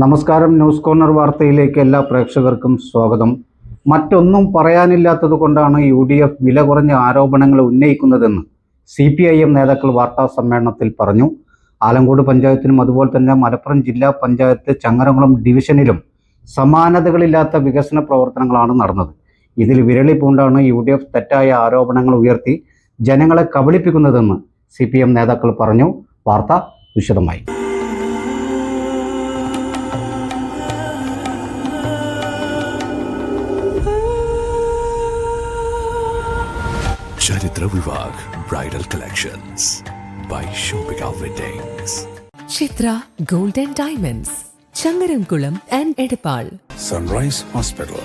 നമസ്കാരം news corner വാർത്തയിലേക്ക് എല്ലാ പ്രേക്ഷകർക്കും സ്വാഗതം. മറ്റൊന്നും പറയാനില്ലാത്തത് കൊണ്ടാണ് യു ഡി എഫ് വില കുറഞ്ഞ ആരോപണങ്ങൾ ഉന്നയിക്കുന്നതെന്ന് സി പി ഐ എം നേതാക്കൾ വാർത്താ സമ്മേളനത്തിൽ പറഞ്ഞു. ആലങ്കോട് പഞ്ചായത്തിനും അതുപോലെ തന്നെ മലപ്പുറം ജില്ലാ പഞ്ചായത്ത് ചങ്ങരംകുളം ഡിവിഷനിലും സമാനതകളില്ലാത്ത വികസന പ്രവർത്തനങ്ങളാണ് നടന്നത്. ഇതിൽ വിരളി പൂണ്ടാണ് യു ഡി എഫ് തെറ്റായ ആരോപണങ്ങൾ ഉയർത്തി ജനങ്ങളെ കബളിപ്പിക്കുന്നതെന്ന് സി പി എം നേതാക്കൾ പറഞ്ഞു. വാർത്ത വിശദമായി. Charithra Vivah bridal collections by Shopika weddings Chithra golden and diamonds Changaramkulam and Edappal. Sunrise hospital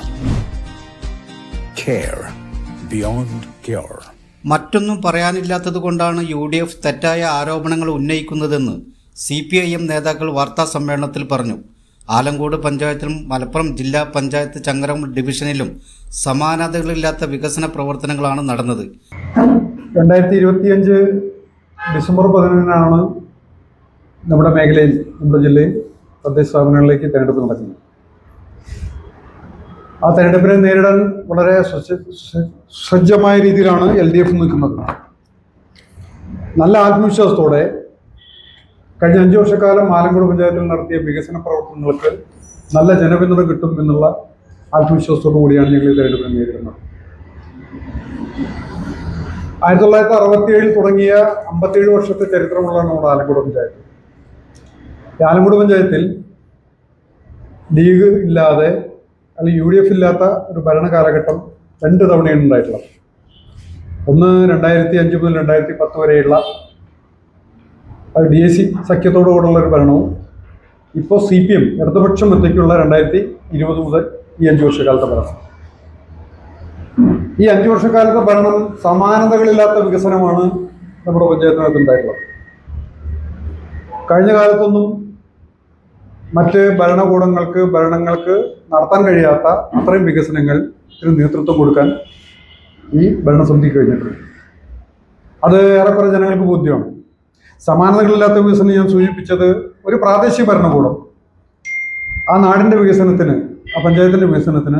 care beyond care മറ്റൊന്നും പറയാനില്ലാത്തത് കൊണ്ടാണ് യു ഡി എഫ് തെറ്റായ ആരോപണങ്ങൾ ഉന്നയിക്കുന്നതെന്ന് സി പി ഐ എം നേതാക്കൾ വാർത്താ സമ്മേളനത്തിൽ പറഞ്ഞു. ആലങ്കോട് പഞ്ചായത്തിലും മലപ്പുറം ജില്ലാ പഞ്ചായത്ത് ചങ്ങരം ഡിവിഷനിലും സമാനതകളില്ലാത്ത വികസന പ്രവർത്തനങ്ങളാണ് നടന്നത്. രണ്ടായിരത്തി ഇരുപത്തിയഞ്ച് ഡിസംബർ പതിനൊന്നിനാണ് നമ്മുടെ മേഖലയിൽ നമ്മുടെ ജില്ലയിൽ തദ്ദേശ സ്ഥാപനങ്ങളിലേക്ക് തെരഞ്ഞെടുപ്പ് നടക്കുന്നത്. ആ തെരഞ്ഞെടുപ്പിനെ നേരിടാൻ വളരെ സജ്ജ- സജ്ജമായ രീതിയിലാണ് എൽ ഡി എഫ് നിൽക്കുന്നത്. നല്ല ആത്മവിശ്വാസത്തോടെ കഴിഞ്ഞ അഞ്ചു വർഷക്കാലം ആലങ്കോട് പഞ്ചായത്തിൽ നടത്തിയ വികസന പ്രവർത്തനങ്ങൾക്ക് നല്ല ജനപിന്തുണ കിട്ടും എന്നുള്ള ആത്മവിശ്വാസത്തോടു കൂടിയാണ് ഞങ്ങൾ ഈ നേരിടുന്നത് ആയിരത്തി തൊള്ളായിരത്തി അറുപത്തി ഏഴിൽ തുടങ്ങിയ അമ്പത്തിയേഴ് വർഷത്തെ ചരിത്രമുള്ള നമ്മുടെ ആലങ്കോട് പഞ്ചായത്ത്. ആലങ്കോട് പഞ്ചായത്തിൽ ലീഗ് ഇല്ലാതെ അല്ലെങ്കിൽ യു ഡി എഫ് ഇല്ലാത്ത ഒരു ഭരണ കാലഘട്ടം രണ്ട് തവണയാണ് ഉണ്ടായിട്ടുള്ളത്. ഒന്ന് രണ്ടായിരത്തി അഞ്ച് മുതൽ രണ്ടായിരത്തി പത്ത് വരെയുള്ള ഡി എ സി സഖ്യത്തോടുകൂടുള്ള ഒരു ഭരണവും. ഇപ്പോൾ സി പി എം ഇടതുപക്ഷം ഒറ്റയ്ക്കുള്ള രണ്ടായിരത്തി ഇരുപത് മുതൽ ഈ അഞ്ച് വർഷക്കാലത്തെ ഭരണം. ഈ അഞ്ചു വർഷക്കാലത്തെ ഭരണം സമാനതകളില്ലാത്ത വികസനമാണ് നമ്മുടെ പഞ്ചായത്തിനകത്ത് ഉണ്ടായിട്ടുള്ളത്. കഴിഞ്ഞ കാലത്തൊന്നും മറ്റ് ഭരണകൂടങ്ങൾക്ക് ഭരണങ്ങൾക്ക് നടത്താൻ കഴിയാത്ത അത്രയും വികസനങ്ങൾ ഇതിന് നേതൃത്വം കൊടുക്കാൻ ഈ ഭരണസമിതി കഴിഞ്ഞിട്ടുണ്ട്. അത് ഏറെക്കുറെ ജനങ്ങൾക്ക് ബോധ്യമാണ്. സമാനതകളില്ലാത്ത വികസനം ഞാൻ സൂചിപ്പിച്ചത് ഒരു പ്രാദേശിക ഭരണകൂടം. ആ നാടിന്റെ വികസനത്തിന് ആ പഞ്ചായത്തിന്റെ വികസനത്തിന്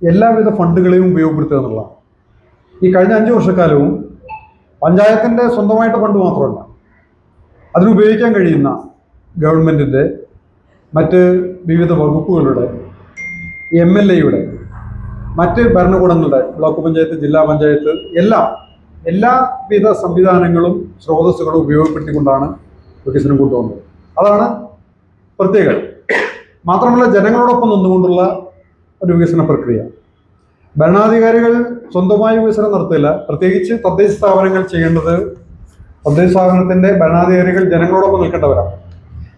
എല്ലാവിധ ഫണ്ടുകളെയും ഉപയോഗപ്പെടുത്തുക എന്നുള്ളതാണ്. ഈ കഴിഞ്ഞ അഞ്ച് വർഷക്കാലവും പഞ്ചായത്തിന്റെ സ്വന്തമായിട്ട് ഫണ്ട് മാത്രമല്ല അതിനുപയോഗിക്കാൻ കഴിയുന്ന ഗവൺമെന്റിന്റെ മറ്റ് വിവിധ വകുപ്പുകളുടെ എം എൽ എയുടെ മറ്റ് ഭരണകൂടങ്ങളുടെ ബ്ലോക്ക് പഞ്ചായത്ത് ജില്ലാ പഞ്ചായത്ത് എല്ലാം എല്ലാവിധ സംവിധാനങ്ങളും സ്രോതസ്സുകളും ഉപയോഗപ്പെടുത്തിക്കൊണ്ടാണ് വികസനം കൊണ്ടുവന്നത് അതാണ് പ്രത്യേകത. മാത്രമല്ല ജനങ്ങളോടൊപ്പം നിന്നുകൊണ്ടുള്ള ഒരു വികസന പ്രക്രിയ. ഭരണാധികാരികൾ സ്വന്തമായി വികസനം നടത്തില്ല. പ്രത്യേകിച്ച് തദ്ദേശ സ്ഥാപനങ്ങൾ ചെയ്യേണ്ടത് തദ്ദേശ സ്ഥാപനത്തിന്റെ ഭരണാധികാരികൾ ജനങ്ങളോടൊപ്പം നിൽക്കേണ്ടവരാണ്.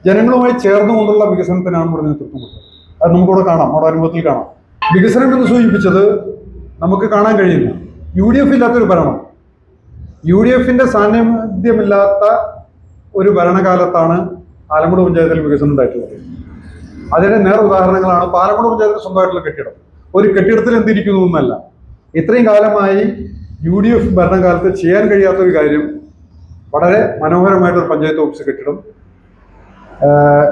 ജനങ്ങളുമായി ചേർന്നുകൊണ്ടുള്ള വികസനത്തിനാണ് ഇവിടെ നേതൃത്വം കൊടുത്തത്. അത് നമുക്കിവിടെ കാണാം. നമ്മുടെ അനുഭവത്തിൽ കാണാം. വികസനം എന്ന് സൂചിപ്പിച്ചത് നമുക്ക് കാണാൻ കഴിയുന്ന യു ഡി എഫ് ഇല്ലാത്തൊരു ഭരണം. യു ഡി എഫിന്റെ സാന്നിധ്യമില്ലാത്ത ഒരു ഭരണകാലത്താണ് ആലങ്കോട് പഞ്ചായത്തിൽ വികസനം ഉണ്ടായിട്ടുള്ളത്. അതിന്റെ നേർ ഉദാഹരണങ്ങളാണ് പാലക്കുട പഞ്ചായത്തിന് സ്വന്തമായിട്ടുള്ള കെട്ടിടം. ഒരു കെട്ടിടത്തിൽ എന്തിരിക്കുന്നു എന്നല്ല. ഇത്രയും കാലമായി യു ഡി എഫ് ഭരണകാലത്ത് ചെയ്യാൻ കഴിയാത്ത ഒരു കാര്യം വളരെ മനോഹരമായിട്ടൊരു പഞ്ചായത്ത് ഓഫീസ് കെട്ടിടം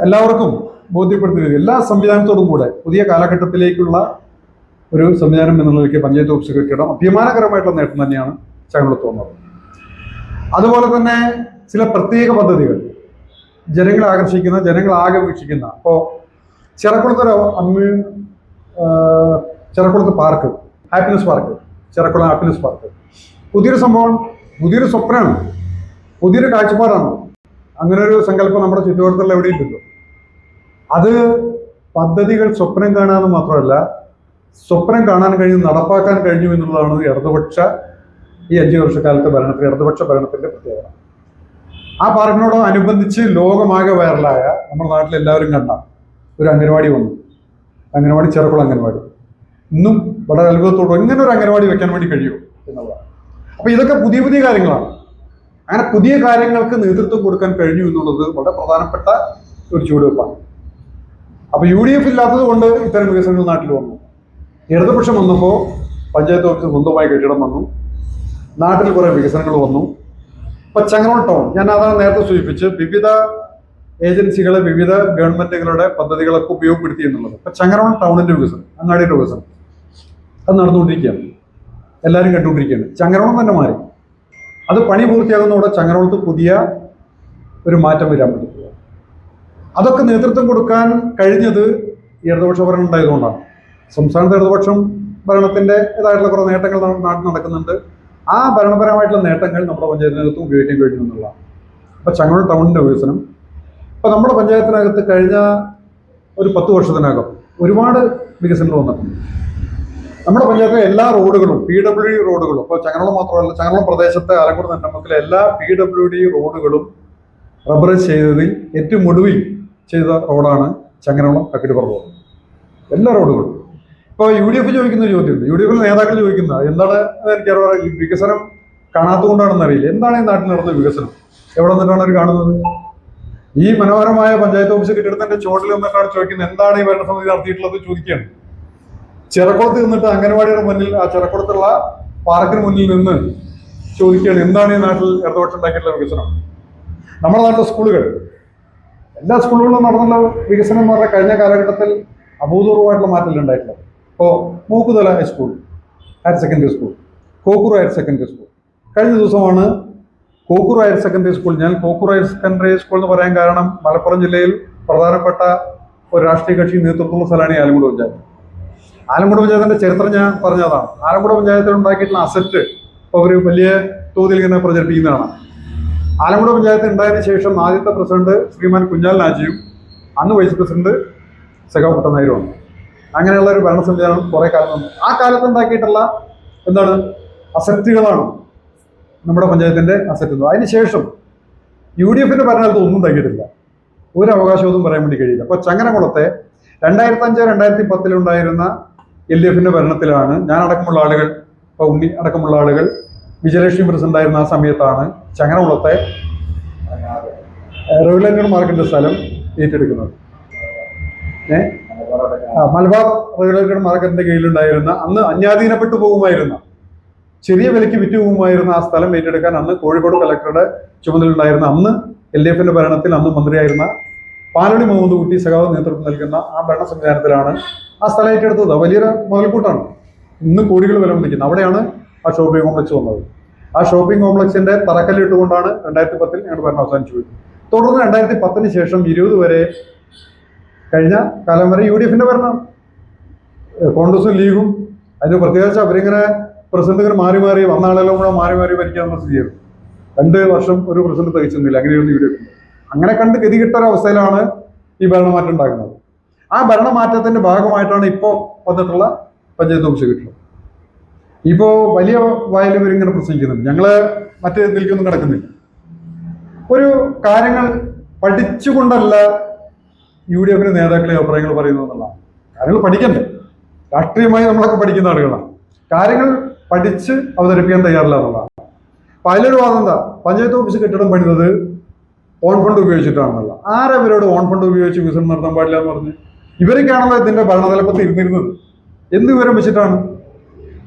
എല്ലാവർക്കും ബോധ്യപ്പെടുത്തുന്ന എല്ലാ സംവിധാനത്തോടും കൂടെ പുതിയ കാലഘട്ടത്തിലേക്കുള്ള ഒരു സംവിധാനം നിലയ്ക്ക് പഞ്ചായത്ത് ഓഫീസ് കെട്ടിടം അഭിമാനകരമായിട്ടുള്ള നേട്ടം തന്നെയാണ് ചങ്ങലത്ത് വന്നത് അതുപോലെ തന്നെ ചില പ്രത്യേക പദ്ധതികൾ. ജനങ്ങളെ ആകർഷിക്കുന്ന ജനങ്ങളെ ആകെ വീക്ഷിക്കുന്ന ഇപ്പോൾ ചിറക്കുളത്തൊരു അമ്മ ചിറക്കുളത്ത് park happiness park Chirakkulam happiness park. പുതിയൊരു സംഭവം പുതിയൊരു സ്വപ്നമാണ്. പുതിയൊരു കാഴ്ചപ്പാടാണ്. അങ്ങനെ ഒരു സങ്കല്പം നമ്മുടെ ചുറ്റുപാടത്തുള്ള എവിടെ എവിടെയില്ലല്ലോ അത് പദ്ധതികൾ സ്വപ്നം കാണാമെന്ന് മാത്രമല്ല സ്വപ്നം കാണാൻ കഴിഞ്ഞു നടപ്പാക്കാൻ കഴിഞ്ഞു എന്നുള്ളതാണ് ഇടതുപക്ഷ ഈ അഞ്ചു വർഷക്കാലത്തെ ഭരണത്തിൽ ഇടതുപക്ഷ ഭരണത്തിന്റെ പ്രത്യേകത. ആ പാർക്കിനോട് അനുബന്ധിച്ച് ലോകമാകെ വൈറലായ നമ്മുടെ നാട്ടിൽ എല്ലാവരും കണ്ട ഒരു അംഗനവാടി വന്നു. അംഗനവാടി ചെറുക്കുളം അംഗനവാടി. ഇന്നും വളരെ അത്ഭുതത്തോടെ ഇങ്ങനെ ഒരു അംഗനവാടി വെക്കാൻ വേണ്ടി കഴിയുമോ എന്നുള്ളതാണ്. അപ്പൊ ഇതൊക്കെ പുതിയ പുതിയ കാര്യങ്ങളാണ്. അങ്ങനെ പുതിയ കാര്യങ്ങൾക്ക് നേതൃത്വം കൊടുക്കാൻ കഴിഞ്ഞു എന്നുള്ളത് വളരെ പ്രധാനപ്പെട്ട ഒരു ചുവടുവെപ്പാണ്. അപ്പൊ യു ഡി എഫ് ഇല്ലാത്തത് കൊണ്ട് ഇത്തരം വികസനങ്ങൾ നാട്ടിൽ വന്നു. ഇടതുപക്ഷം വന്നപ്പോൾ പഞ്ചായത്ത് ഓഫീസ് സ്വന്തമായി കെട്ടിടം വന്നു. നാട്ടിൽ കുറെ വികസനങ്ങൾ വന്നു. ഇപ്പൊ ചങ്ങനോൾ ടൗൺ ഞാൻ അതാണ് നേരത്തെ സൂചിപ്പിച്ച് വിവിധ ഏജൻസികളെ വിവിധ ഗവൺമെന്റുകളുടെ പദ്ധതികളൊക്കെ ഉപയോഗപ്പെടുത്തി എന്നുള്ളത്. ഇപ്പൊ ചങ്ങനോൾ ടൗണിന്റെ വികസനം അങ്ങാടിയുടെ വികസനം അത് നടന്നുകൊണ്ടിരിക്കുകയാണ്. എല്ലാവരും കണ്ടുകൊണ്ടിരിക്കുകയാണ്. ചങ്ങനോളം തന്നെ മാറി. അത് പണി പൂർത്തിയാകുന്നതോടെ ചങ്ങനോളത്ത് പുതിയ ഒരു മാറ്റം വരാൻ പറ്റും. അതൊക്കെ നേതൃത്വം കൊടുക്കാൻ കഴിഞ്ഞത് ഇടതുപക്ഷ ഭരണം ഉണ്ടായതുകൊണ്ടാണ്. സംസ്ഥാനത്ത് ഇടതുപക്ഷം ഭരണത്തിന്റെ ഇതായിട്ടുള്ള കുറേ നേട്ടങ്ങൾ നാട്ടിൽ നടക്കുന്നുണ്ട്. ആ ഭരണപരമായിട്ടുള്ള നേട്ടങ്ങൾ നമ്മുടെ പഞ്ചായത്തിനകത്ത് ഉപയോഗിക്കാൻ കഴിഞ്ഞു എന്നുള്ളതാണ്. അപ്പൊ ചങ്ങനൂർ ടൗണിന്റെ വികസനം. ഇപ്പൊ നമ്മുടെ പഞ്ചായത്തിനകത്ത് കഴിഞ്ഞ ഒരു പത്ത് വർഷത്തിനകം ഒരുപാട് വികസനങ്ങൾ വന്നിട്ടുണ്ട്. നമ്മുടെ പഞ്ചായത്തിലെ എല്ലാ റോഡുകളും പി ഡബ്ല്യു ഡി റോഡുകളും ഇപ്പോൾ ചങ്ങനോളം മാത്രമല്ല ചങ്ങനോളം പ്രദേശത്തെ ആലക്കോട് നെട്ടമ്പത്തിലെ എല്ലാ പി ഡബ്ല്യു ഡി റോഡുകളും റബ്ബറൈസ് ചെയ്തതിൽ ഏറ്റവും ഒടുവിൽ ചെയ്ത റോഡാണ് ചങ്ങനോളം കക്കിടിപ്പുറം റോഡ് എല്ലാ റോഡുകളും. ഇപ്പോൾ യു ഡി എഫ് ചോദിക്കുന്ന ചോദ്യമുണ്ട്. യു ഡി എഫിൽ നേതാക്കൾ ചോദിക്കുന്ന എന്താണ് എനിക്കറിയാം ഈ വികസനം കാണാത്തതുകൊണ്ടാണെന്ന് അറിയില്ല. എന്താണ് ഈ നാട്ടിൽ നടന്ന വികസനം? എവിടെ നിന്നിട്ടാണ് അവർ കാണുന്നത്? ഈ മനോഹരമായ പഞ്ചായത്ത് ഓഫീസ് കെട്ടിടത്തിന്റെ ചോട്ടിൽ നിന്നിട്ടാണ് ചോദിക്കുന്നത് എന്താണ് ഈ ഭരണസമിതി നടത്തിയിട്ടുള്ളത് ചോദിക്കുകയാണ്. ചിറക്കുളത്ത് നിന്നിട്ട് അംഗനവാടിയുടെ മുന്നിൽ ആ ചിറക്കുളത്തുള്ള പാർക്കിന് മുന്നിൽ നിന്ന് ചോദിക്കുകയാണ് എന്താണ് ഈ നാട്ടിൽ ഇടതുപക്ഷം ഉണ്ടാക്കിയിട്ടുള്ള വികസനം? നമ്മുടെ നാട്ടിലെ സ്കൂളുകൾ എല്ലാ സ്കൂളുകളിലും നടന്നുള്ള വികസനം എന്ന് പറഞ്ഞാൽ കഴിഞ്ഞ കാലഘട്ടത്തിൽ അഭൂതപൂർവമായിട്ടുള്ള മാറ്റം ഉണ്ടായിട്ടുള്ളത്. ഇപ്പോൾ Mookkuthala high school higher secondary school Kokkur higher secondary school കഴിഞ്ഞ ദിവസമാണ് കോക്കൂർ ഹയർ സെക്കൻഡറി സ്കൂൾ ഞാൻ കോക്കൂർ ഹയർ സെക്കൻഡറി സ്കൂൾ എന്ന് പറയാൻ കാരണം മലപ്പുറം ജില്ലയിൽ പ്രധാനപ്പെട്ട ഒരു രാഷ്ട്രീയ കക്ഷി നേതൃത്വമുള്ള സ്ഥലമാണ് ഈ ആലങ്കുട പഞ്ചായത്ത്. ആലങ്കുട പഞ്ചായത്തിന്റെ ചരിത്രം ഞാൻ പറഞ്ഞതാണ്. ആലങ്കുട പഞ്ചായത്തിൽ ഉണ്ടാക്കിയിട്ടുള്ള അസറ്റ് അവർ വലിയ തോതിൽ ഇങ്ങനെ പ്രചരിപ്പിക്കുന്നതാണ്. ആലങ്കുട പഞ്ചായത്ത് ഉണ്ടായതിനു ശേഷം ആദ്യത്തെ പ്രസിഡന്റ് ശ്രീമാൻ കുഞ്ഞാൽ നാജിയും അന്ന് വൈസ് പ്രസിഡന്റ് സഖാവ് കുട്ടനായരുമാണ് അങ്ങനെയുള്ള ഒരു ഭരണ സംവിധാനം കുറെ കാലം ആ കാലത്ത് ഉണ്ടാക്കിയിട്ടുള്ള എന്താണ്? അസറ്റുകളാണ് നമ്മുടെ പഞ്ചായത്തിന്റെ അസറ്റ് അതിനുശേഷം യു ഡി എഫിന്റെ ഭരണകാലത്ത് ഒന്നും ഉണ്ടാക്കിയിട്ടില്ല. ഒരു അവകാശവും പറയാൻ വേണ്ടി കഴിയില്ല. അപ്പോൾ ചങ്ങനകുളത്തെ രണ്ടായിരത്തി അഞ്ച് രണ്ടായിരത്തി പത്തിലുണ്ടായിരുന്ന എൽ ഡി എഫിന്റെ ഭരണത്തിലാണ് ഞാൻ അടക്കമുള്ള ആളുകൾ ഇപ്പോൾ ഉണ്ണി അടക്കമുള്ള ആളുകൾ വിജയലക്ഷ്മി പ്രസിഡന്റ് ആയിരുന്ന ആ സമയത്താണ് ചങ്ങനകുളത്തെ റെഗുലേറ്റർ മാർക്കിന്റെ സ്ഥലം ഏറ്റെടുക്കുന്നത്. ഏ ആ, മലബാർ റെഗുലേറ്റഡ് മാർക്കറ്റിന്റെ കീഴിലുണ്ടായിരുന്ന അന്ന് അന്യാധീനപ്പെട്ടു പോകുമായിരുന്ന ചെറിയ വിലയ്ക്ക് വിറ്റു പോകുമായിരുന്ന ആ സ്ഥലം ഏറ്റെടുക്കാൻ അന്ന് കോഴിക്കോട് കലക്ടറുടെ ചുമതലയുണ്ടായിരുന്ന അന്ന് എൽ ഡി എഫിന്റെ ഭരണത്തിൽ അന്ന് മന്ത്രിയായിരുന്ന പാലടി മുഹമ്മദ് കുട്ടി സഖാവ് നേതൃത്വം നൽകുന്ന ആ ഭരണ സംവിധാനത്തിലാണ് ആ സ്ഥലം ഏറ്റെടുത്തത്. വലിയൊരു മുതൽക്കൂട്ടാണ്. ഇന്ന് കോടികൾ വില നിൽക്കുന്നത് അവിടെയാണ് ആ ഷോപ്പിംഗ് കോംപ്ലക്സ് വന്നത്. ആ ഷോപ്പിംഗ് കോംപ്ലക്സിന്റെ തറക്കല്ലിട്ടുകൊണ്ടാണ് രണ്ടായിരത്തി പത്തിൽ ഞങ്ങളുടെ ഭരണം അവസാനിച്ചു പോയി തുടർന്ന് രണ്ടായിരത്തി പത്തിന് ശേഷം ഇരുപത് വരെ കഴിഞ്ഞ കാലം വരെ യു ഡി എഫിന്റെ ഭരണം. കോൺഗ്രസും ലീഗും അതിന് പ്രത്യേകിച്ച് അവരിങ്ങനെ പ്രസിഡന്റ് ഇങ്ങനെ മാറി മാറി വന്ന ആളെല്ലാം കൂടെ മാറി മാറി ഭരിക്കാവുന്ന സ്ഥിതിയായിരുന്നു രണ്ട് വർഷം ഒരു പ്രസിഡന്റ് തയ്ച്ചിരുന്നില്ല അങ്ങനെയൊന്നും യു ഡി എഫ്. അങ്ങനെ കണ്ട് ഗതികിട്ട ഒരു അവസ്ഥയിലാണ് ഈ ഭരണമാറ്റം ഉണ്ടാക്കുന്നത് ആ ഭരണമാറ്റത്തിന്റെ ഭാഗമായിട്ടാണ് ഇപ്പോൾ വന്നിട്ടുള്ള പഞ്ചായത്ത് ഓഫീസ് കിട്ടുന്നത്. ഇപ്പോൾ വലിയ വായിൽ ഇവരിങ്ങനെ പ്രസംഗിക്കുന്നുണ്ട്. ഞങ്ങൾ മറ്റേ നിൽക്കൊന്നും കിടക്കുന്നില്ല ഒരു കാര്യങ്ങൾ പഠിച്ചുകൊണ്ടല്ല യു ഡി എഫിന്റെ നേതാക്കളെ അഭിപ്രായങ്ങൾ പറയുന്നു എന്നുള്ളതാണ്. കാര്യങ്ങൾ പഠിക്കണ്ടേ? രാഷ്ട്രീയമായി നമ്മളൊക്കെ പഠിക്കുന്ന ആളുകളാണ്. കാര്യങ്ങൾ പഠിച്ച് അവതരിപ്പിക്കാൻ തയ്യാറില്ല എന്നുള്ളതാണ്. അപ്പൊ അതിലൊരു പഞ്ചായത്ത് ഓഫീസ് കെട്ടിടം പണിതത് ഓൺ ഫണ്ട് ഉപയോഗിച്ചിട്ടാണെന്നുള്ള ആരവരോട് ഓൺ ഫണ്ട് ഉപയോഗിച്ച് വികസനം നടത്താൻ പാടില്ല എന്ന് പറഞ്ഞ്? ഇവരൊക്കെയാണല്ലോ ഇതിന്റെ ഭരണതലപ്പത്ത് ഇരുന്നിരുന്നത്. എന്ത് വിവരം വെച്ചിട്ടാണ്?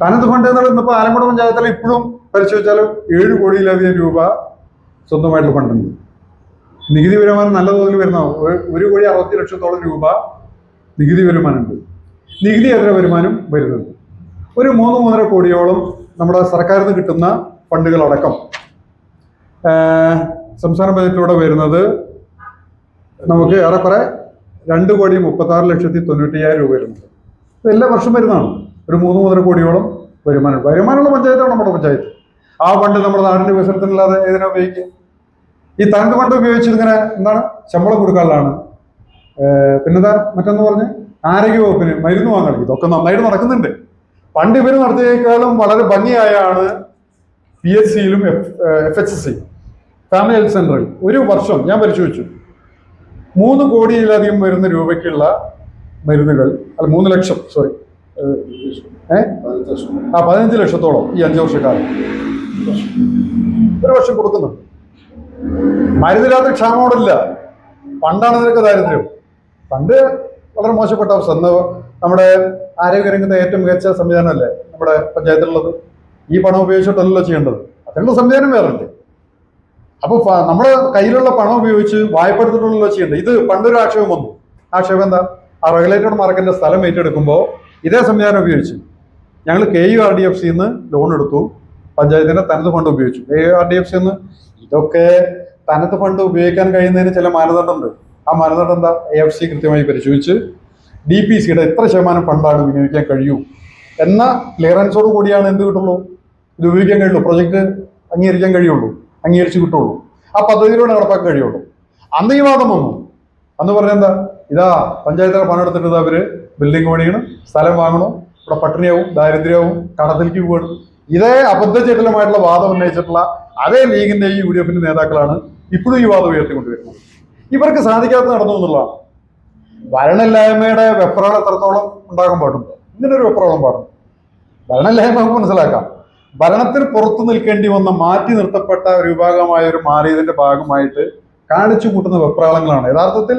തനത് ഫണ്ട് എന്നുള്ളത് ഇന്നിപ്പോൾ ആലമ്പുഴ പഞ്ചായത്തിൽ ഇപ്പോഴും പരിശോധിച്ചാലും ഏഴ് കോടിയിലധികം രൂപ സ്വന്തമായിട്ടുള്ള ഫണ്ടുണ്ട്. നികുതി വരുമാനം നല്ല തോതിൽ വരുന്ന? ഒരു- കോടി അറുപത്തി ലക്ഷത്തോളം രൂപ നികുതി വരുമാനമുണ്ട്. എത്ര വരുമാനം വരുന്നുണ്ട്. ഒരു മൂന്ന് മൂന്നര കോടിയോളം നമ്മുടെ സർക്കാരിൽ നിന്ന് കിട്ടുന്ന ഫണ്ടുകളടക്കം. സംസ്ഥാന ബജറ്റിലൂടെ വരുന്നത് നമുക്ക് ഏറെക്കുറെ രണ്ട് കോടി മുപ്പത്തി ആറ് ലക്ഷത്തി തൊണ്ണൂറ്റയ്യായിരം രൂപ വരുന്നുണ്ട്. എല്ലാ വർഷം വരുന്നതാണ്. ഒരു മൂന്ന് മൂന്നര കോടിയോളം വരുമാനം. വരുമാനമുള്ള പഞ്ചായത്താണ് നമ്മുടെ പഞ്ചായത്ത്. ആ ഫണ്ട് നമ്മുടെ നാടിന്റെ വികസനത്തിനല്ലാതെ ഏതിനാ ഉപയോഗിക്കുക? ഈ തനത് കൊണ്ട് ഉപയോഗിച്ച് ഇങ്ങനെ എന്താണ്? ശമ്പളം കൊടുക്കാനുള്ളതാണ്. പിന്നെന്താ മറ്റൊന്ന് പറഞ്ഞ്? ആരോഗ്യ വകുപ്പിന് മരുന്ന് വാങ്ങണം ഇതൊക്കെ നന്നായിട്ട് നടക്കുന്നുണ്ട്. പണ്ട് ഇവർ നടത്തിയേക്കാളും വളരെ ഭംഗിയായാണ് P S സിയിലും F H C family health സെന്ററിൽ ഒരു വർഷം ഞാൻ പരിശോധിച്ചു. മൂന്ന് കോടിയിലധികം വരുന്ന രൂപയ്ക്കുള്ള മരുന്നുകൾ അല്ല മൂന്ന് ലക്ഷം സോറി ഏഹ് ആ പതിനഞ്ച് ലക്ഷത്തോളം ഈ അഞ്ച് വർഷക്കാലം. ഒരു വർഷം കൊടുക്കുന്നുണ്ട് മരുന്നില്ലാത്ത ക്ഷാമമോടില്ല. പണ്ടാണ് നിനക്ക് ദാരിദ്ര്യം. പണ്ട് വളരെ മോശപ്പെട്ട അവസ്ഥ. ഇന്ന് നമ്മുടെ ആരോഗ്യരംഗത്തെ ഏറ്റവും മികച്ച സംവിധാനമല്ലേ നമ്മുടെ പഞ്ചായത്തിലുള്ളത്? ഈ പണം ഉപയോഗിച്ചിട്ടല്ലല്ലോ ചെയ്യേണ്ടത്. അതിനുള്ള സംവിധാനം വേറെ അപ്പോൾ അപ്പൊ നമ്മുടെ കയ്യിലുള്ള പണം ഉപയോഗിച്ച് വായ്പ എടുത്തിട്ടുള്ള ചെയ്യേണ്ടത്. ഇത് പണ്ടൊരു ആക്ഷേപം വന്നു. ആക്ഷേപം എന്താ? ആ റെഗുലേറ്റഡ് മാർക്കറ്റിന്റെ സ്ഥലം ഏറ്റെടുക്കുമ്പോൾ ഇതേ സംവിധാനം ഉപയോഗിച്ച് ഞങ്ങൾ K U R D F സിന്ന് ലോൺ എടുത്തു. പഞ്ചായത്തിന്റെ തനത് ഫണ്ട് ഉപയോഗിച്ചു. K U R D F സിന്ന് ഇതൊക്കെ തനത് ഫണ്ട് ഉപയോഗിക്കാൻ കഴിയുന്നതിന് ചില മാനദണ്ഡമുണ്ട്. ആ മാനദണ്ഡം എന്താ? എ എഫ് സി കൃത്യമായി പരിശോധിച്ച് ഡി പി സിയുടെ എത്ര ശതമാനം ഫണ്ടാണ് വിനിയോഗിക്കാൻ കഴിയൂ എന്ന ക്ലിയറൻസോട് കൂടിയാണ് എന്ത് കിട്ടുള്ളൂ? ഇത് ഉപയോഗിക്കാൻ കഴിയുള്ളൂ. പ്രൊജക്ട് അംഗീകരിക്കാൻ കഴിയുള്ളൂ. അംഗീകരിച്ച് കിട്ടുള്ളൂ. ആ പദ്ധതിയിലൂടെ നടപ്പാക്കാൻ കഴിയുള്ളൂ. അന്ന് ഈ വാദം വന്നു. അന്ന് പറഞ്ഞെന്താ ഇതാ പഞ്ചായത്തിലെ പണം എടുത്തിട്ട് അവർ ബിൽഡിംഗ് പണിയണം. സ്ഥലം വാങ്ങണം. ഇവിടെ പട്ടിണിയാവും ദാരിദ്ര്യവും കടത്തിലേക്ക് പോകണം ഇതേ അബദ്ധചേതലമായിട്ടുള്ള വാദം ഉന്നയിച്ചിട്ടുള്ള അതേ ലീഗിന്റെയും യു ഡി എഫിന്റെ നേതാക്കളാണ് ഇപ്പോഴും ഈ വാദം ഉയർത്തിക്കൊണ്ടുവരുന്നത് ഇവർക്ക് സാധിക്കാത്ത നടന്നു എന്നുള്ളതാണ്. ഭരണമില്ലായ്മയുടെ വെപ്രാളം എത്രത്തോളം ഉണ്ടാകാൻ പാടുണ്ട്? ഇങ്ങനെ ഒരു വെപ്രാളം പാടും ഭരണമില്ലായ്മ നമുക്ക് മനസ്സിലാക്കാം. ഭരണത്തിൽ പുറത്തു നിൽക്കേണ്ടി വന്ന മാറ്റി നിർത്തപ്പെട്ട ഒരു വിഭാഗമായ ഒരു മാറിയതിന്റെ ഭാഗമായിട്ട് കാണിച്ചു കൂട്ടുന്ന വെപ്രാളങ്ങളാണ്. യഥാർത്ഥത്തിൽ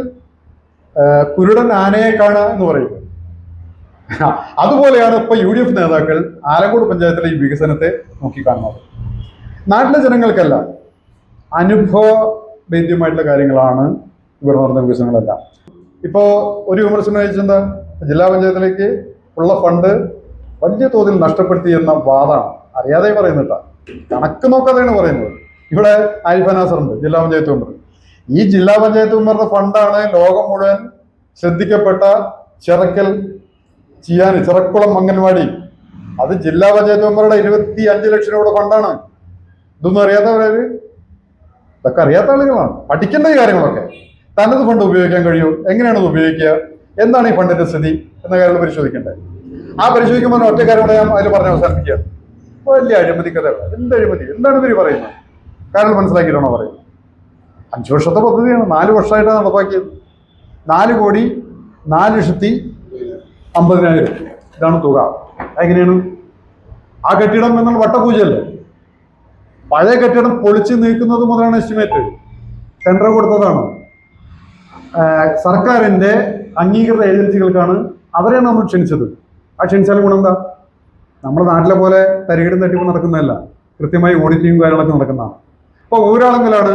കുരുടൻ ആനയെ കാണുക എന്ന് പറയും അതുപോലെയാണ് ഇപ്പൊ യു ഡി എഫ് നേതാക്കൾ ആലങ്കോട് പഞ്ചായത്തിലെ ഈ വികസനത്തെ നോക്കിക്കാണുന്നത്. നാട്ടിലെ ജനങ്ങൾക്കല്ല. അനുഭവ വേദ്യമായിട്ടുള്ള കാര്യങ്ങളാണ് ഇവിടെ നടന്ന വികസനങ്ങളെല്ലാം ഇപ്പോൾ ഒരു വിമർശനം വെച്ചെന്താ ജില്ലാ പഞ്ചായത്തിലേക്ക് ഉള്ള ഫണ്ട് വലിയ തോതിൽ നഷ്ടപ്പെടുത്തി എന്ന വാദമാണ്. അറിയാതെ പറയുന്നില്ല കണക്ക് നോക്കാതെയാണ് പറയുന്നത്. ഇവിടെ ആരിഫ ഉണ്ട് ജില്ലാ പഞ്ചായത്ത് മെമ്പർ. ഈ ജില്ലാ പഞ്ചായത്ത് മെമ്പറുടെ ഫണ്ടാണ് ലോകം മുഴുവൻ ശ്രദ്ധിക്കപ്പെട്ട ചിറക്കൽ ചെയ്യാൻ ചിറക്കുളം അംഗൻവാടി. അത് ജില്ലാ പഞ്ചായത്ത് മെമ്പറുടെ ഇരുപത്തി അഞ്ച് ലക്ഷം രൂപയുടെ ഫണ്ടാണ്. ഇതൊന്നും അറിയാത്തവരാര്? ഇതൊക്കെ അറിയാത്ത ആളുകളാണ്. പഠിക്കേണ്ട ഈ കാര്യങ്ങളൊക്കെ. തനത് ഫണ്ട് ഉപയോഗിക്കാൻ കഴിയും? എങ്ങനെയാണ് ഇത് ഉപയോഗിക്കുക? എന്താണ് ഈ ഫണ്ടിന്റെ സ്ഥിതി? എന്ന കാര്യങ്ങൾ പരിശോധിക്കേണ്ടത് ആ പരിശോധിക്കുമ്പോൾ ഒറ്റ കാര്യം കൂടെ ഞാൻ അതിൽ പറഞ്ഞ് അവസാനിപ്പിക്കുക. വലിയ അഴിമതി കഥകൾ എന്ത് അഴിമതി? എന്താണ് ഇവർ പറയുന്നത്? കാരണം മനസ്സിലാക്കിയിട്ടാണോ പറയുന്നത്? അഞ്ചു വർഷത്തെ പദ്ധതിയാണ്. നാല് വർഷമായിട്ടാണ് നടപ്പാക്കിയത്. നാല് കോടി നാല് ലക്ഷത്തി അമ്പതിനായിരം. ഇതാണ് തുക. എങ്ങനെയാണ് ആ കെട്ടിടം എന്നുള്ള വട്ടപൂജയല്ലേ? പഴയ കെട്ടിടം പൊളിച്ചു നീക്കുന്നത് മുതലാണ് എസ്റ്റിമേറ്റ് ടെൻഡർ കൊടുത്തതാണ്. സർക്കാരിന്റെ അംഗീകൃത ഏജൻസികൾക്കാണ് അവരെ നമ്മൾ ക്ഷണിച്ചത്. ആ ക്ഷണിച്ചാൽ ഗുണം എന്താ? നമ്മുടെ നാട്ടിലെ പോലെ തരികിടും തട്ടിപ്പ് നടക്കുന്നതല്ല. കൃത്യമായി ഓഡിറ്റിങ്ങും കാര്യങ്ങളൊക്കെ നടക്കുന്നതാണ് അപ്പോൾ ഒരാളെങ്കിലാണ്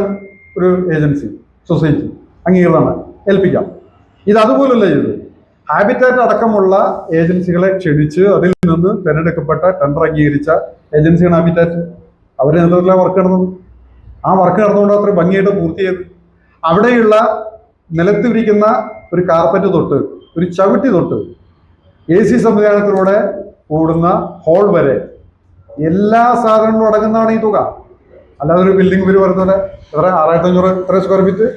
ഒരു ഏജൻസി സൊസൈറ്റി അംഗീകൃതമാണ്. ഏൽപ്പിക്കാം. ഇത് അതുപോലല്ല ചെയ്തത്. ഹാബിറ്റാറ്റ് അടക്കമുള്ള ഏജൻസികളെ ക്ഷണിച്ച് അതിൽ നിന്ന് തിരഞ്ഞെടുക്കപ്പെട്ട ടെൻഡർ അംഗീകരിച്ച ഏജൻസിയാണ് ഹാബിറ്റാറ്റ് അവരുടെ നേതൃത്വത്തിലാണ് വർക്ക് നടന്നത്? ആ വർക്ക് നടന്നുകൊണ്ട് അത്ര ഭംഗിയായിട്ട് പൂർത്തി ചെയ്ത് അവിടെയുള്ള നിലത്ത് വിരിക്കുന്ന ഒരു കാർപ്പറ്റ് തൊട്ട് ഒരു ചവിട്ടി തൊട്ട് എ സി സംവിധാനത്തിലൂടെ ഓടുന്ന ഹോൾ വരെ എല്ലാ സാധനങ്ങളും അടങ്ങുന്നതാണ് ഈ തുക. അല്ലാതെ ഒരു ബിൽഡിംഗ് പേര് പറയുന്നത് എത്ര ആറായിരത്തി അഞ്ഞൂറ് എത്ര സ്ക്വയർ ഫീറ്റ്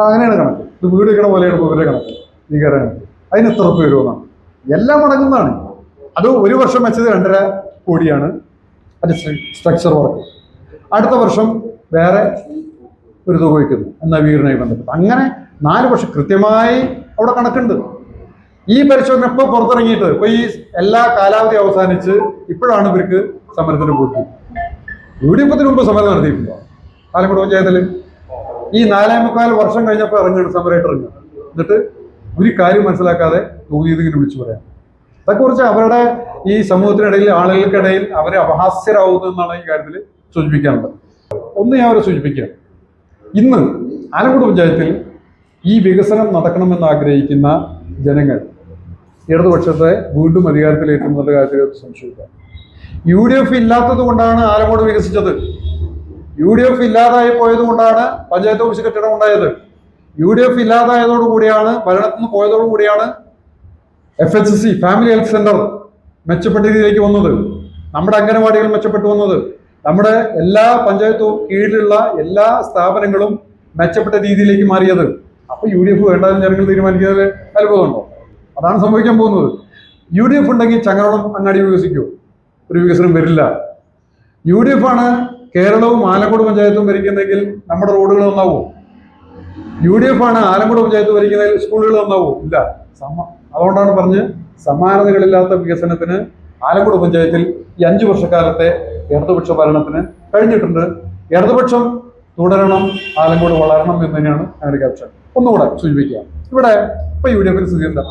അങ്ങനെയാണ് കണക്ക്. ഇത് വീട് വെക്കണ പോലെയാണ് ഇവരുടെ കണക്ക്. ഈ കയറി കണക്ക് അതിന് എത്ര രൂപ വരുമെന്നാണ് എല്ലാം അടങ്ങുന്നതാണ്. അത് ഒരു വർഷം വെച്ചത് രണ്ടര കോടിയാണ്. അത് സ്ട്രക്ചർ വർക്ക് അടുത്ത വർഷം വേറെ ഒരു തുക വയ്ക്കുന്നു നവീകരണവുമായി ബന്ധപ്പെട്ട്. അങ്ങനെ നാല് വർഷം കൃത്യമായി അവിടെ കണക്കുണ്ട്. ഈ പരിശോധന ഇപ്പോൾ പുറത്തിറങ്ങിയിട്ട് ഇപ്പോൾ ഈ എല്ലാ കാലാവധി അവസാനിച്ച് ഇപ്പോഴാണ് ഇവർക്ക് സമരത്തിന് പോയിട്ട്. യു ഡി എഫത്തിന് മുമ്പ് സമരം നടത്തിയിട്ടുണ്ടോ? ആലങ്കോട് പഞ്ചായത്തിൽ ഈ നാലേ മുക്കാൽ വർഷം കഴിഞ്ഞപ്പോൾ ഇറങ്ങുകയാണ് സമരമായിട്ട് ഇറങ്ങുക എന്നിട്ട് ഒരു കാര്യം മനസ്സിലാക്കാതെ തോന്നിയതിങ്ങനെ വിളിച്ചു പറയാം. അതൊക്കെ കുറിച്ച് അവരുടെ ഈ സമൂഹത്തിനിടയിൽ ആളുകൾക്കിടയിൽ അവരെ അപഹാസ്യരാകുന്നു എന്നാണ് ഈ കാര്യത്തിൽ സൂചിപ്പിക്കാനുള്ളത്. ഒന്ന് ഞാൻ അവരെ സൂചിപ്പിക്കുക ഇന്ന് ആലങ്കോട് പഞ്ചായത്തിൽ ഈ വികസനം നടക്കണമെന്ന് ആഗ്രഹിക്കുന്ന ജനങ്ങൾ ഇടതുപക്ഷത്തെ വീണ്ടും അധികാരത്തിലേറ്റുന്നുള്ള കാര്യത്തിൽ സംശയിക്കുക യു ഡി എഫ് ഇല്ലാത്തത് കൊണ്ടാണ് ആലങ്കോട് വികസിച്ചത്. യു ഡി എഫ് ഇല്ലാതായി പോയത് കൊണ്ടാണ് പഞ്ചായത്ത് ഓഫീസ് കെട്ടിടം ഉണ്ടായത്. യു ഡി എഫ് ഇല്ലാതായതോടുകൂടിയാണ് ഭരണത്തിൽ നിന്ന് പോയതോടുകൂടിയാണ് F H C family health centre മെച്ചപ്പെട്ട രീതിയിലേക്ക് വന്നത്. നമ്മുടെ അംഗനവാടികൾ മെച്ചപ്പെട്ടു വന്നത്. നമ്മുടെ എല്ലാ പഞ്ചായത്തു കീഴിലുള്ള എല്ലാ സ്ഥാപനങ്ങളും മെച്ചപ്പെട്ട രീതിയിലേക്ക് മാറിയത്. അപ്പൊ യു ഡി എഫ് വേണ്ടെന്ന് ജനങ്ങൾ തീരുമാനിക്കുന്നത് അത്ഭുതമുണ്ടോ? അതാണ് സംഭവിക്കാൻ പോകുന്നത്. യു ഡി എഫ് ഉണ്ടെങ്കിൽ ചങ്ങരോളം അങ്ങാടി വികസിക്കൂ. ഒരു വികസനം വരില്ല. യു ഡി എഫ് ആണ് കേരളവും ആലക്കോട് പഞ്ചായത്തും ഭരിക്കുന്നെങ്കിൽ നമ്മുടെ റോഡുകൾ നന്നാവും. യു ഡി എഫ് ആണ് ആലങ്കോട് പഞ്ചായത്ത് ഭരിക്കുന്നതിൽ സ്കൂളുകൾ നന്നാവും. ഇല്ല അതുകൊണ്ടാണ് പറഞ്ഞ് സമാനതകളില്ലാത്ത വികസനത്തിന് ആലക്കുട പഞ്ചായത്തിൽ ഈ അഞ്ചു വർഷക്കാലത്തെ ഇടതുപക്ഷ ഭരണത്തിന് കഴിഞ്ഞിട്ടുണ്ട്. ഇടതുപക്ഷം തുടരണം ആലങ്കോട് വളരണം എന്ന് തന്നെയാണ് ഞങ്ങളുടെ ക്യാപ്ഷൻ ഒന്നുകൂടെ സൂചിപ്പിക്കുക. ഇവിടെ ഇപ്പൊ യു ഡി എഫിന് സ്ഥിതി എന്താ?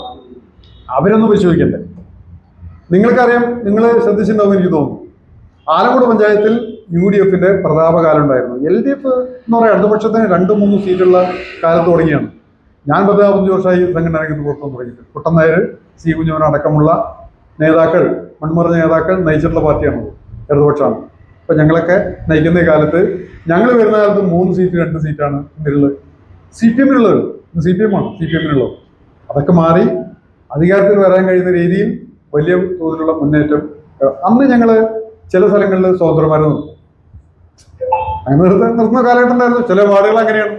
അവരൊന്നും പരിശോധിക്കണ്ടേ? നിങ്ങൾക്കറിയാം നിങ്ങൾ ശ്രദ്ധിച്ചിട്ടുണ്ടാവും എനിക്ക് തോന്നുന്നു. ആലങ്കോട് പഞ്ചായത്തിൽ യു ഡി എഫിന്റെ പ്രതാപകാലം ഉണ്ടായിരുന്നു. എൽ ഡി എഫ് എന്ന് പറയാം ഇടതുപക്ഷത്തിന് രണ്ട് മൂന്ന് സീറ്റുള്ള കാലത്ത് തുടങ്ങിയാണ്. ഞാൻ പതിനാപഞ്ച് വർഷമായി സംഘടനയ്ക്ക് പ്രവർത്തനം തുടങ്ങിയിട്ട് കുട്ടനായർ സി. കുഞ്ഞവൻ അടക്കമുള്ള നേതാക്കൾ മൺമറഞ്ഞ നേതാക്കൾ നയിച്ചിട്ടുള്ള പാർട്ടിയാണത്. ഇടതുപക്ഷമാണ്. അപ്പൊ ഞങ്ങളൊക്കെ നയിക്കുന്ന കാലത്ത് ഞങ്ങൾ വരുന്ന കാലത്ത് മൂന്ന് സീറ്റ് രണ്ട് സീറ്റാണ് ഇതിലുള്ളത് സി പി എമ്മിനുള്ളത്. സി പി എം ആണ് സി പി എമ്മിനുള്ളത്. അതൊക്കെ മാറി അധികാരത്തിൽ വരാൻ കഴിയുന്ന രീതിയിൽ വലിയ തോതിലുള്ള മുന്നേറ്റം. അന്ന് ഞങ്ങൾ ചില സ്ഥലങ്ങളിൽ സ്വതന്ത്രമാരെ നിർത്തും അങ്ങനെ നിർത്ത നിർത്തുന്ന കാലഘട്ടം ഉണ്ടായിരുന്നു. ചില വാർഡുകൾ അങ്ങനെയാണ്.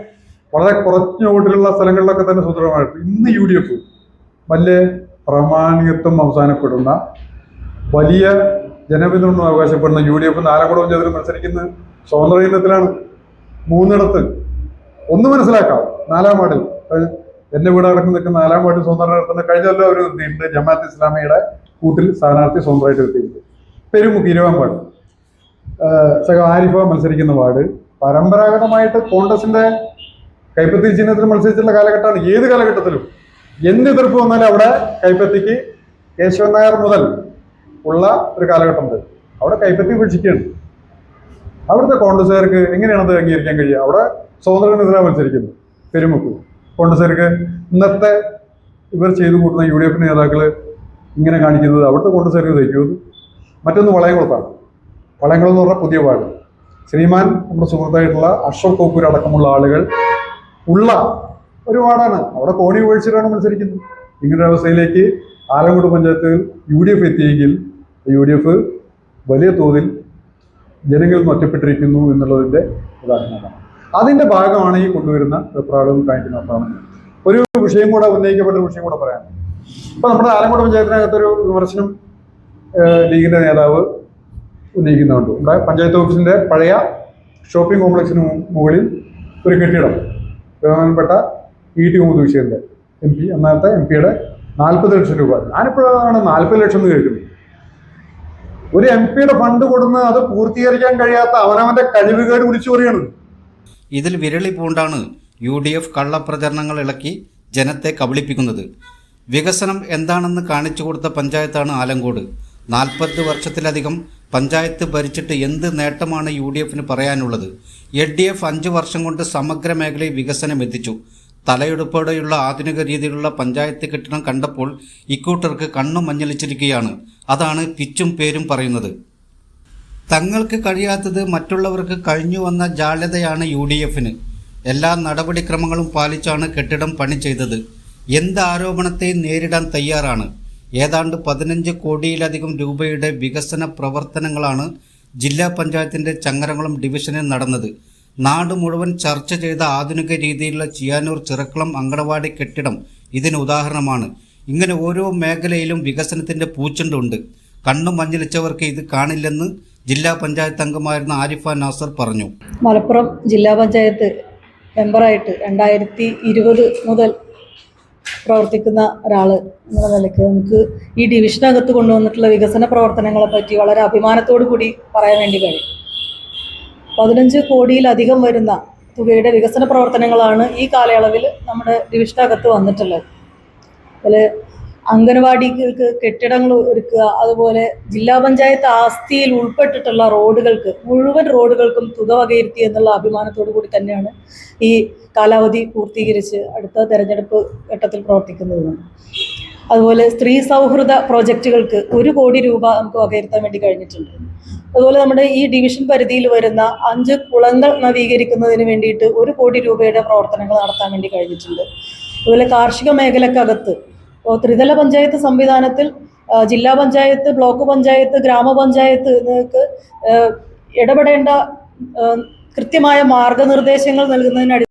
വളരെ കുറഞ്ഞ വോട്ടിലുള്ള സ്ഥലങ്ങളിലൊക്കെ തന്നെ സുദൃഢമായിട്ട് ഇന്ന് യു ഡി എഫ് വലിയ പ്രാമാണികത്വം അവസാനപ്പെടുന്ന വലിയ ജനപിന്തുണ അവകാശപ്പെടുന്ന യു ഡി എഫ് നാലാംകുളം ചേർന്ന് മത്സരിക്കുന്ന സ്വതന്ത്ര ഇനത്തിലാണ് മൂന്നിടത്ത്. ഒന്ന് മനസ്സിലാക്കാം. നാലാം വാർഡിൽ. എന്റെ വീട് അടക്കം നിൽക്കുന്ന നാലാം വാർഡിൽ സ്വതന്ത്ര നടത്തുന്ന കഴിഞ്ഞ കൊല്ലം അവർ എത്തിയിട്ടുണ്ട് ജമാഅത്ത് ഇസ്ലാമിയുടെ കൂട്ടിൽ സ്ഥാനാർത്ഥി സ്വതന്ത്രമായിട്ട് എത്തിയിട്ടുണ്ട്. പെരുമുക്ക് ഇരുപതാം വാർഡ്. സഖ ആരിഫ മത്സരിക്കുന്ന വാർഡ്. പരമ്പരാഗതമായിട്ട് കോൺഗ്രസിന്റെ കൈപ്പത്തി ചിഹ്നത്തിൽ മത്സരിച്ചിട്ടുള്ള കാലഘട്ടമാണ്. ഏത് കാലഘട്ടത്തിലും? എന്ത് എതിർപ്പ് വന്നാലും അവിടെ കൈപ്പത്തിക്ക് കേശവൻ നായർ മുതൽ ഉള്ള ഒരു കാലഘട്ടമുണ്ട്. അവിടെ കൈപ്പത്തി വീക്ഷിക്കുകയാണ് അവിടുത്തെ കോൺഗ്രസ്സുകാർക്ക് എങ്ങനെയാണ് അത് അംഗീകരിക്കാൻ കഴിയുക? അവിടെ സ്വതന്ത്രനെതിരെ മത്സരിക്കുന്നു പെരുമുക്കു. കോൺഗ്രസ്സുകാർക്ക് ഇന്നത്തെ ഇവർ ചെയ്തു കൂട്ടുന്ന യു ഡി എഫ് നേതാക്കൾ ഇങ്ങനെ കാണിക്കുന്നത് അവിടുത്തെ കോൺഗ്രസ്സുകാർക്ക് തയ്ക്കുന്നത് മറ്റൊന്ന് വളയംകുളത്താണ്. വളയംകുളം എന്ന് പറഞ്ഞാൽ പുതിയ വാർഡ്. ശ്രീമാൻ നമ്മുടെ സുഹൃത്തായിട്ടുള്ള അശോക് കോപ്പൂർ അടക്കമുള്ള ആളുകൾ ഉള്ള ഒരു വാർഡാണ്. അവിടെ കോണി ഒഴിച്ചിട്ടാണ് മത്സരിക്കുന്നത്. ഇങ്ങനൊരു അവസ്ഥയിലേക്ക് ആലങ്കോട് പഞ്ചായത്തിൽ യു ഡി എഫ് എത്തിയെങ്കിൽ യു ഡി എഫ് വലിയ തോതിൽ ജനങ്ങളിൽ നിന്ന് ഒറ്റപ്പെട്ടിരിക്കുന്നു എന്നുള്ളതിന്റെ ഉദാഹരണമാണ്. അതിന്റെ ഭാഗമാണ് ഈ കൊണ്ടുവരുന്ന വെപ്രാളവും കാണിക്കുന്നതാണ് ഒരു വിഷയം കൂടെ ഉന്നയിക്കപ്പെട്ട വിഷയം കൂടെ പറയാം. ഇപ്പൊ നമ്മുടെ ആലങ്കോട് പഞ്ചായത്തിനകത്തൊരു വിമർശനം ലീഗിന്റെ നേതാവ് ഉന്നയിക്കുന്നുണ്ട്. പഞ്ചായത്ത് ഓഫീസിന്റെ പഴയ ഷോപ്പിംഗ് കോംപ്ലക്സിന് മുകളിൽ ഒരു കെട്ടിടം. ബഹുമാനപ്പെട്ട ഇ ടി മുഹമ്മദ് ബഷീറിന്റെ എം പി അന്നത്തെ എം പിയുടെ നാൽപ്പത് ലക്ഷം രൂപ. ഞാനിപ്പോഴാണ് നാൽപ്പത് ലക്ഷം എന്ന് കേൾക്കുന്നത്. ഒരു എം പിയുടെ ഫണ്ട് കൊടുന്ന് അത് പൂർത്തീകരിക്കാൻ കഴിയാത്ത അവനവന്റെ കഴിവുകേട് വിളിച്ചു പറയുകയാണ്. ഇതിൽ വിരളി പൂണ്ടാണ് യു ഡി എഫ് കള്ളപ്രചരണങ്ങൾ ഇളക്കി ജനത്തെ കബളിപ്പിക്കുന്നത്. വികസനം എന്താണെന്ന് കാണിച്ചു കൊടുത്ത പഞ്ചായത്താണ് ആലങ്കോട്. നാൽപ്പത് വർഷത്തിലധികം പഞ്ചായത്ത് ഭരിച്ചിട്ട് എന്ത് നേട്ടമാണ് യു ഡി എഫിന് പറയാനുള്ളത്? എൽ ഡി എഫ് അഞ്ച് വർഷം കൊണ്ട് സമഗ്ര മേഖലയിൽ വികസനം എത്തിച്ചു. തലയെടുപ്പോടെയുള്ള ആധുനിക രീതിയിലുള്ള പഞ്ചായത്ത് കെട്ടിടം കണ്ടപ്പോൾ ഇക്കൂട്ടർക്ക് കണ്ണും മഞ്ഞളിച്ചിരിക്കുകയാണ്. അതാണ് പിച്ചും പേരും പറയുന്നത്. തങ്ങൾക്ക് കഴിയാത്തത് മറ്റുള്ളവർക്ക് കഴിഞ്ഞു വന്ന ജാള്യതയാണ് യു ഡി എഫിന് എല്ലാ നടപടിക്രമങ്ങളും പാലിച്ചാണ് കെട്ടിടം പണി ചെയ്തത്. എന്ത് ആരോപണത്തെയും നേരിടാൻ തയ്യാറാണ്? ഏതാണ്ട് പതിനഞ്ച് കോടിയിലധികം രൂപയുടെ വികസന പ്രവർത്തനങ്ങളാണ് ജില്ലാ പഞ്ചായത്തിന്റെ ചങ്ങരംകുളം ഡിവിഷനിൽ നടന്നത്. നാട് മുഴുവൻ ചർച്ച ചെയ്ത ആധുനിക രീതിയിലുള്ള ചിയാനൂർ ചിറക്കുളം അങ്കണവാടി കെട്ടിടം ഇതിന് ഉദാഹരണമാണ്. ഇങ്ങനെ ഓരോ മേഖലയിലും വികസനത്തിന്റെ പൂച്ചെണ്ടുണ്ട്. കണ്ണു മഞ്ഞളിച്ചവർക്ക് ഇത് കാണില്ലെന്ന് ജില്ലാ പഞ്ചായത്ത് അംഗമായിരുന്ന ആരിഫ നാസർ പറഞ്ഞു. മലപ്പുറം ജില്ലാ പഞ്ചായത്ത് മെമ്പറായിട്ട് രണ്ടായിരത്തി ഇരുപത് മുതൽ പ്രവർത്തിക്കുന്ന ഒരാൾ എന്നുള്ള നിലയ്ക്ക് നമുക്ക് ഈ ഡിവിഷനകത്ത് കൊണ്ടുവന്നിട്ടുള്ള വികസന പ്രവർത്തനങ്ങളെ പറ്റി വളരെ അഭിമാനത്തോടു കൂടി പറയാൻ വേണ്ടി കഴിയും. പതിനഞ്ച് കോടിയിലധികം വരുന്ന തുകയുടെ വികസന പ്രവർത്തനങ്ങളാണ് ഈ കാലയളവിൽ നമ്മുടെ ഡിവിഷനകത്ത് വന്നിട്ടുള്ളത്. അതിൽ അംഗനവാടികൾക്ക് കെട്ടിടങ്ങൾ ഒരുക്കുക അതുപോലെ ജില്ലാ പഞ്ചായത്ത് ആസ്തിയിൽ ഉൾപ്പെട്ടിട്ടുള്ള റോഡുകൾക്ക് മുഴുവൻ റോഡുകൾക്കും തുക വകയിരുത്തി എന്നുള്ള അഭിമാനത്തോടു കൂടി തന്നെയാണ് ഈ കാലാവധി പൂർത്തീകരിച്ച് അടുത്ത തെരഞ്ഞെടുപ്പ് ഘട്ടത്തിൽ പ്രവർത്തിക്കുന്നത്. അതുപോലെ സ്ത്രീ സൗഹൃദ പ്രോജക്റ്റുകൾക്ക് ഒരു കോടി രൂപ നമുക്ക് വകയിരുത്താൻ വേണ്ടി കഴിഞ്ഞിട്ടുണ്ട്. അതുപോലെ നമ്മുടെ ഈ ഡിവിഷൻ പരിധിയിൽ വരുന്ന അഞ്ച് കുളങ്ങൾ നവീകരിക്കുന്നതിന് വേണ്ടിയിട്ട് ഒരു കോടി രൂപയുടെ പ്രവർത്തനങ്ങൾ നടത്താൻ വേണ്ടി കഴിഞ്ഞിട്ടുണ്ട്. അതുപോലെ കാർഷിക മേഖലക്കകത്ത് ഇപ്പോൾ ത്രിതല പഞ്ചായത്ത് സംവിധാനത്തിൽ ജില്ലാ പഞ്ചായത്ത് ബ്ലോക്ക് പഞ്ചായത്ത് ഗ്രാമപഞ്ചായത്ത് ആ, ഇടപെടേണ്ട കൃത്യമായ മാർഗനിർദ്ദേശങ്ങൾ നൽകുന്നതിന്